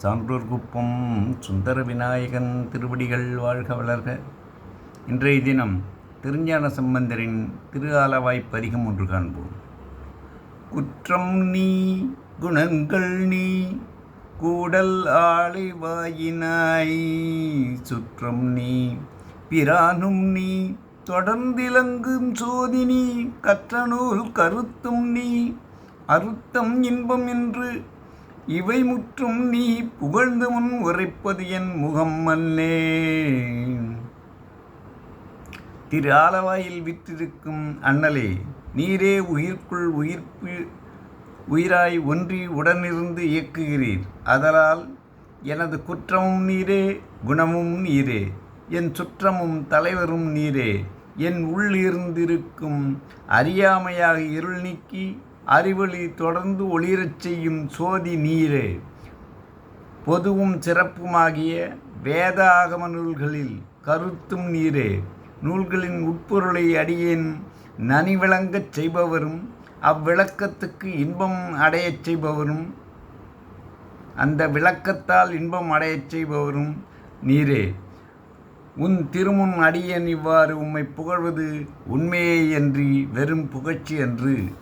சான்றூர் குப்பம் சுந்தர விநாயகன் திருவடிகள் வாழ்க வளர்க. இன்றைய தினம் திருஞான சம்பந்தரின் திரு ஆலவாய் ஒன்று காண்போம். குற்றம் நீ குணங்கள் நீ கூடல் ஆளை வாயினாய். சுற்றம் நீ பிரானும் நீ தொடர்ந்திலங்கும் சோதி நீ கற்ற நூல் கருத்தும் நீ அறுத்தம் இன்பம் என்று இவை முற்றும் நீ புகழ்ந்து முன் உரைப்பது என் முகம் அல்லே. திரு ஆலவாயில் விற்றிருக்கும் அண்ணலே நீரே உயிர்க்குள் உயிர்ப்பு உயிராய் ஒன்றி உடனிருந்து இயக்குகிறீர். அதனால் எனது குற்றமும் நீரே குணமும் நீரே என் சுற்றமும் தலைவரும் நீரே. என் உள்ளிருந்திருக்கும் அறியாமையாக இருள் நீக்கி அறிவொளி தொடர்ந்து ஒளிரச் செய்யும் சோதி நீரே. பொதுவும் சிறப்புமாகிய வேத ஆகம நூல்களில் கருத்தும் நீரே. நூல்களின் உட்பொருளை அடியேன் நனிவிளங்கச் செய்பவரும் அவ்விளக்கத்துக்கு இன்பம் அடையச் செய்பவரும் அந்த விளக்கத்தால் இன்பம் அடையச் செய்பவரும் நீரே. உன் திருமுன் அடியேன் இவ்வாறு உம்மை புகழ்வது உண்மையே அன்றி வெறும் புகழ்ச்சி அன்று.